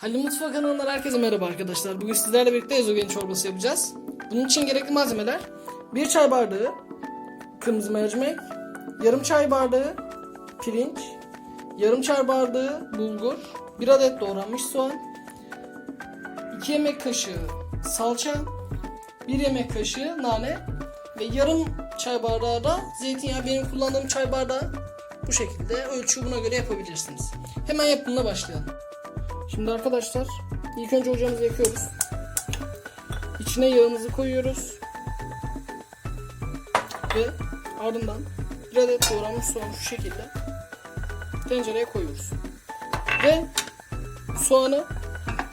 Halil Mutfağı kanalından herkese merhaba arkadaşlar. Bugün sizlerle birlikte ezogelin çorbası yapacağız. Bunun için gerekli malzemeler 1 çay bardağı kırmızı mercimek, yarım çay bardağı pirinç, yarım çay bardağı bulgur, 1 adet doğranmış soğan, 2 yemek kaşığı salça, 1 yemek kaşığı nane ve yarım çay bardağı da zeytinyağı. Benim kullandığım çay bardağı bu şekilde ölçü buna göre yapabilirsiniz. Hemen yapımına başlayalım. Şimdi arkadaşlar ilk önce ocağımızı yakıyoruz. İçine yağımızı koyuyoruz. Ve ardından bir adet doğranmış soğanı şu şekilde tencereye koyuyoruz. Ve soğanı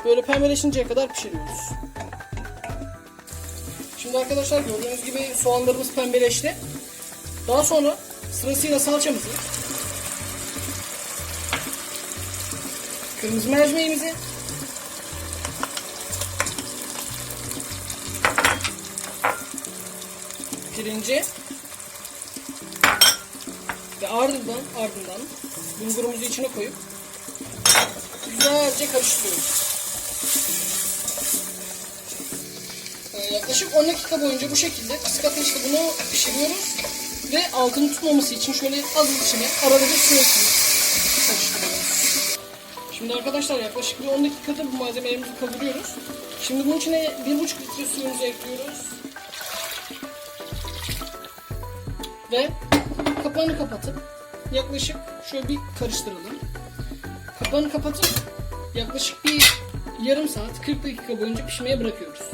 böyle pembeleşinceye kadar pişiriyoruz. Şimdi arkadaşlar gördüğünüz gibi soğanlarımız pembeleşti. Daha sonra sırasıyla salçamızı Kırmızı mercimeğimizi pirinci ve ardından ardından bulgurumuzu içine koyup güzelce karıştırıyoruz. Ee, yaklaşık 10 dakika boyunca bu şekilde kısık ateşte bunu pişiriyoruz ve altını tutmaması için şöyle az içine arada bir karıştırıyoruz. Şimdi arkadaşlar yaklaşık bir 10 dakikadır bu malzemelerimizi kavuruyoruz. Şimdi bunun içine 1,5 litre suyumuzu ekliyoruz. Ve kapağını kapatıp yaklaşık şöyle bir karıştıralım. Kapağını kapatıp yaklaşık bir yarım saat 40 dakika boyunca pişmeye bırakıyoruz.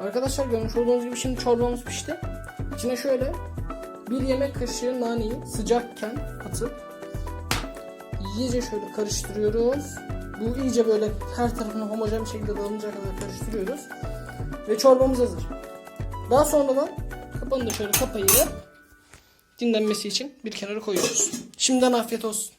Arkadaşlar görmüş olduğunuz gibi şimdi çorbamız pişti. İçine şöyle bir yemek kaşığı naneyi sıcakken atıp iyice şöyle karıştırıyoruz. Bu iyice böyle her tarafına homojen bir şekilde dağılınca kadar karıştırıyoruz. Ve çorbamız hazır. Daha sonradan kapağını da şöyle kapayıp dinlenmesi için bir kenara koyuyoruz. Şimdiden afiyet olsun.